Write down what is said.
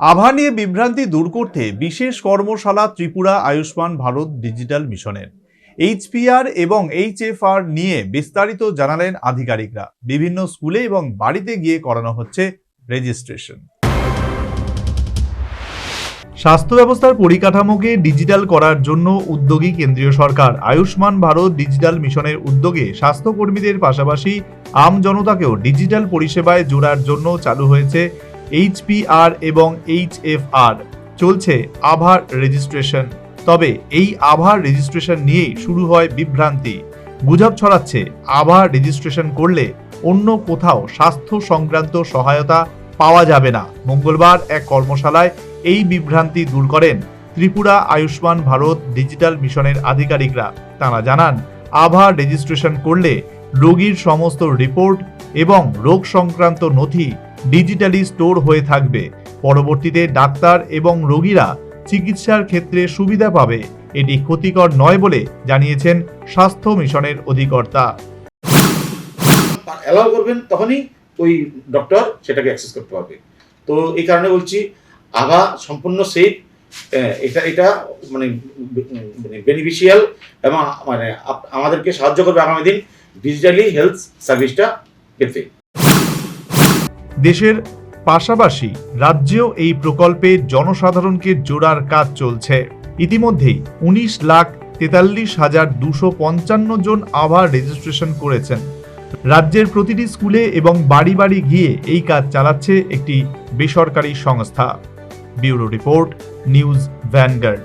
আভা নিয়ে বিভ্রান্তি দূর করতে বিশেষ কর্মশালা ত্রিপুরা আয়ুষ্মান ভারত ডিজিটাল মিশনের। এইচপিআর এবং এইচএফআর নিয়ে বিস্তারিত জানালেন আধিকারিকরা। বিভিন্ন স্কুলে এবং বাড়িতে গিয়ে করানো হচ্ছে রেজিস্ট্রেশন। স্বাস্থ্য ব্যবস্থার পরিকাঠামোকে ডিজিটাল করার জন্য উদ্যোগী কেন্দ্রীয় সরকার। আয়ুষ্মান ভারত ডিজিটাল মিশনের উদ্যোগে স্বাস্থ্যকর্মীদের পাশাপাশি আম জনতাকেও ডিজিটাল পরিষেবায় জোড়ার জন্য চালু হয়েছে এইচপিআর এবং এইচএফআর চলছে আভার রেজিস্ট্রেশন। তবে এই আভার রেজিস্ট্রেশন নিয়েই শুরু হয় বিভ্রান্তি। গুজব ছড়াচ্ছে, আভার রেজিস্ট্রেশন করলে অন্য কোথাও স্বাস্থ্য সংক্রান্ত সহায়তা পাওয়া যাবে না। মঙ্গলবার এক কর্মশালায় এই বিভ্রান্তি দূর করেন ত্রিপুরা আয়ুষ্মান ভারত ডিজিটাল মিশনের আধিকারিকরা। তারা জানান, আভার রেজিস্ট্রেশন করলে রোগীর সমস্ত রিপোর্ট এবং রোগ সংক্রান্ত নথি ডিজিটালি স্টোর হয়ে থাকবে। পরবর্তীতে ডাক্তার এবং রোগীরা চিকিৎসার ক্ষেত্রে সুবিধা পাবে। এটি ক্ষতিকর নয় বলে জানিয়েছেন স্বাস্থ্য মিশনের অধিকর্তা। অ্যালাউ করবেন তখনই ওই ডক্টর সেটাকে অ্যাক্সেস করতে পারবে। তো এই কারণে বলছি আভা সম্পূর্ণ সেফ এটা এটা মানে বেনিফিশিয়াল এবং মানে আমাদেরকে সাহায্য করবে আগামী দিন। ডিজিটালি হেলথ সার্ভিসটা পেতে। দেশের পাশাপাশি রাজ্যেও এই প্রকল্পে জনসাধারণকে জোড়ার কাজ চলছে। ইতিমধ্যেই উনিশ লাখ তেতাল্লিশ হাজার দুশো পঞ্চান্ন জন আভার রেজিস্ট্রেশন করেছেন। রাজ্যের প্রতিটি স্কুলে এবং বাড়ি বাড়ি গিয়ে এই কাজ চালাচ্ছে একটি বেসরকারি সংস্থা। Bureau report, news Vanguard.